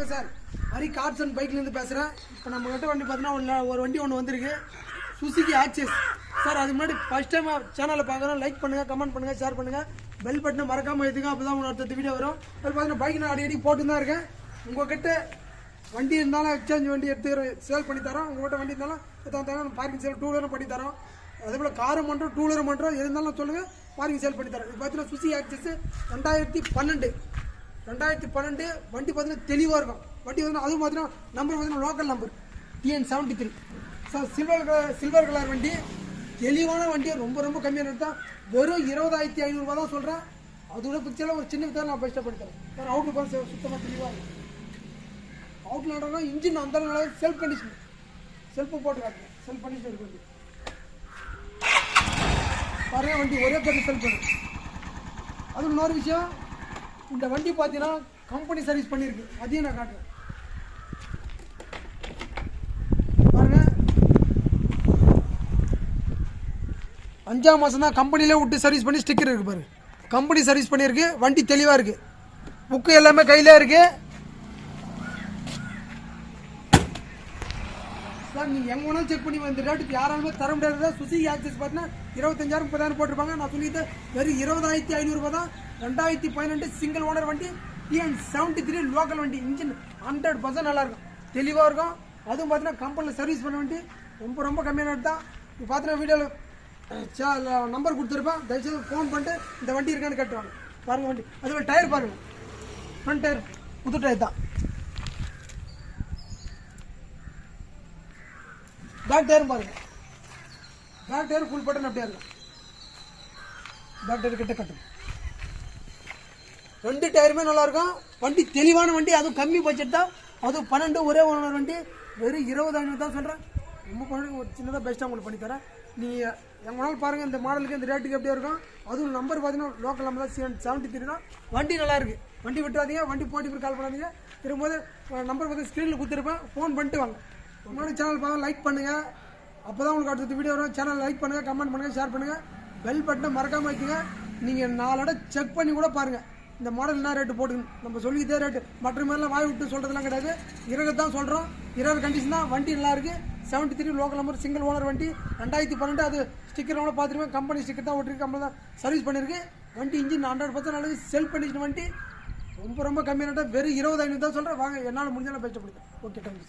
வணக்கம் sir. Hari cars and பைக்லேருந்து பேசுகிறேன் இப்போ நம்ம கிட்ட வண்டி பார்த்தீங்கன்னா ஒரு வண்டி ஒன்று வந்திருக்கு. சுசுகி ஆக்சஸ் சார் அது முன்னாடி ஃபஸ்ட் டைம் சேனலில் பார்க்குறோம் லைக் பண்ணுங்கள் கமெண்ட் பண்ணுங்கள் ஷேர் பண்ணுங்கள் பெல் பட்டனை மறக்காமல் எடுத்துங்க அப்போ தான் உங்களுக்கு அடுத்த வீடியோ வரும். அது பார்த்தீங்கன்னா பைக் நான் அடிக்கடி போட்டு தான் இருக்கேன். உங்கள்கிட்ட வண்டி இருந்தாலும் எக்ஸ்சேஞ்ச் வண்டி எடுத்து சேல் பண்ணி தரோம் உங்கள்கிட்ட வண்டி இருந்தாலும் எதாவது பார்க்கிங் சேல் டூ வீலரும் பண்ணி தரோம். அதே போல் காரும் பண்ணுறோம் டூ வீலரும் பண்ணுறோம் எது இருந்தாலும் சொல்லுங்கள் பார்க்கிங் சேல் பண்ணி தரோம் இது பார்த்தீங்கன்னா சுசி ஆக்சஸ் ரெண்டாயிரத்தி பன்னெண்டு. ரெண்டாயிரத்தி பன்னெண்டு வண்டி பார்த்தீங்கன்னா தெளிவாக இருக்கும். வண்டி பார்த்தீங்கன்னா அதுவும் பார்த்தீங்கன்னா நம்பர் பார்த்தீங்கன்னா local number TN seventy three so silver colour silver colour வண்டி. தெளிவான வண்டி ரொம்ப ரொம்ப கம்மியான தான். வெறும் இருபதாயிரத்தி ஐநூறுரூவா தான் சொல்கிறேன் அதோட பிக்சரில் ஒரு சின்ன விதம் நான் பெஸ்ட்டாக பண்ணி தரேன் சார் அவுட்லுக் பார்த்து சுத்தமாக தெளிவாக இருக்கும் அவுட்லாண்டர்னா இன்ஜின் அந்த அளவுக்கு செல்ஃப் கண்டிஷன் செல்ஃபு போட்டு காட்டுறேன் செல்ஃப் கண்டிஷன் இருக்கு வண்டி. பாருங்கள் வண்டி ஒரே பேருக்கு செல்ஃப் பண்ணு அது இன்னொரு விஷயம் இந்த வண்டி பார்த்தீங்கன்னா கம்பெனி சர்வீஸ் பண்ணியிருக்கு அதையும் நான் காட்டுறேன். பாருங்கள் அஞ்சாம் மாதம் தான் கம்பெனிலே விட்டு சர்வீஸ் பண்ணி ஸ்டிக்கர் இருக்குது பாரு. கம்பெனி சர்வீஸ் பண்ணியிருக்கு. வண்டி தெளிவாக இருக்குது புக்கு எல்லாமே கையிலே இருக்குது சார் நீங்கள் எங்கே வேணாலும் செக் பண்ணி இந்த ரேட்டுக்கு யாராலுமே தர முடியாது சுசுகி ஆக்சஸ் பார்த்தீங்கன்னா இருபத்தஞ்சாயிரம் முப்பதாயிரம் போட்டிருப்பாங்க. நான் சொல்லிட்டு வெறும் இருபதாயிரத்தி ஐநூறுரூபா தான். ரெண்டாயிரத்தி பதினெட்டு சிங்கிள் ஓனர் வண்டி டிஎன் செவன்ட்டி த்ரீ லோக்கல் வண்டி இன்ஜின் ஹண்ட்ரட் பர்சன்ட் நல்லாயிருக்கும் தெளிவாக இருக்கும். அதுவும் பார்த்தீங்கன்னா கம்பெனியில் சர்வீஸ் பண்ண வண்டி ரொம்ப ரொம்ப கம்மியான ரேட் தான். இப்போ பார்த்தீங்கன்னா வீடியோவில் நம்பர் கொடுத்துருப்பேன். தயவுசெய்து ஃபோன் பண்ணிட்டு இந்த வண்டி இருக்கான்னு கேட்டுவாங்க பாருங்கள் வண்டி. அதுல டயர் பாருங்கள் ஃப்ரண்ட் டயர் புது டயர் தான். பேக் டயரும் பாருங்க. பேக் டயர் ஃபுல் பட்டன் அப்படியே இருக்கும். பேக் டயர் கிட்ட கட்டும். ரெண்டு டயருமே நல்லா இருக்கும். வண்டி தெளிவான வண்டி அதுவும் கம்மி பட்ஜெட் தான். அதுவும் பன்னெண்டு ஒரே ஓனர் வண்டி. வெறும் இருபது ஐநூறு தான் சொல்கிறேன் ரொம்ப பண்ணி ஒரு சின்னதாக பெஸ்ட்டாக உங்களுக்கு பண்ணித்தரேன் நீங்கள் எங்கனாலும் பாருங்கள் இந்த மாடலுக்கு இந்த ரேட்டுக்கு எப்படியா இருக்கும். அதுவும் நம்பர் பார்த்தீங்கன்னா லோக்கல் நம்பர் தான் செவன்ட்டி த்ரீ தான். வண்டி நல்லாயிருக்கு வண்டி விட்டுறாதீங்க. வண்டி போட்டி போய் கால் பண்ணாதீங்க. திரும்ப நம்பர் பார்த்து ஸ்க்ரீனில் கொடுத்துருப்பேன். ஃபோன் பண்ணிட்டு வாங்க. உங்களோட சேனல் பார்த்து லைக் பண்ணுங்கள் அப்போ தான் உங்களுக்கு அடுத்த வீடியோ வரும். சேனல் லைக் பண்ணுங்கள் கமெண்ட் பண்ணுங்கள் ஷேர் பண்ணுங்கள் பெல் பட்டனை மறக்காமல் வைக்குங்க. நீங்கள் நாலோட செக் பண்ணி கூட பாருங்கள் இந்த மாடல் என்ன ரேட்டு போட்டுக்கணும் நம்ம சொல்லிக்கிட்டே ரேட்டு மற்ற மாதிரிலாம் வாய் விட்டு சொல்கிறதுலாம் கிடையாது. இறகு தான் சொல்கிறோம் இறகு கண்டிஷன் தான். வண்டி நல்லா இருக்குது seventy three local number single owner வண்டி. ரெண்டாயிரத்தி பன்னெண்டு அது ஸ்டிக்கர் கூட பார்த்துருவேன் கம்பெனி ஸ்டிக்கர் தான் ஓட்டிருக்கு கம்பெனி தான் சர்வீஸ் பண்ணியிருக்கு வண்டி இன்ஜின் ஹண்ட்ரட் பர்சன்ட் அளவு செல் கண்டிஷன் வண்டி. ரொம்ப ரொம்ப கம்மியான வெறும் இருபது ஐநூறு தான் சொல்கிறேன் வாங்க என்னால் முடிஞ்சாலும் பேச ஓகே தேங்க்யூ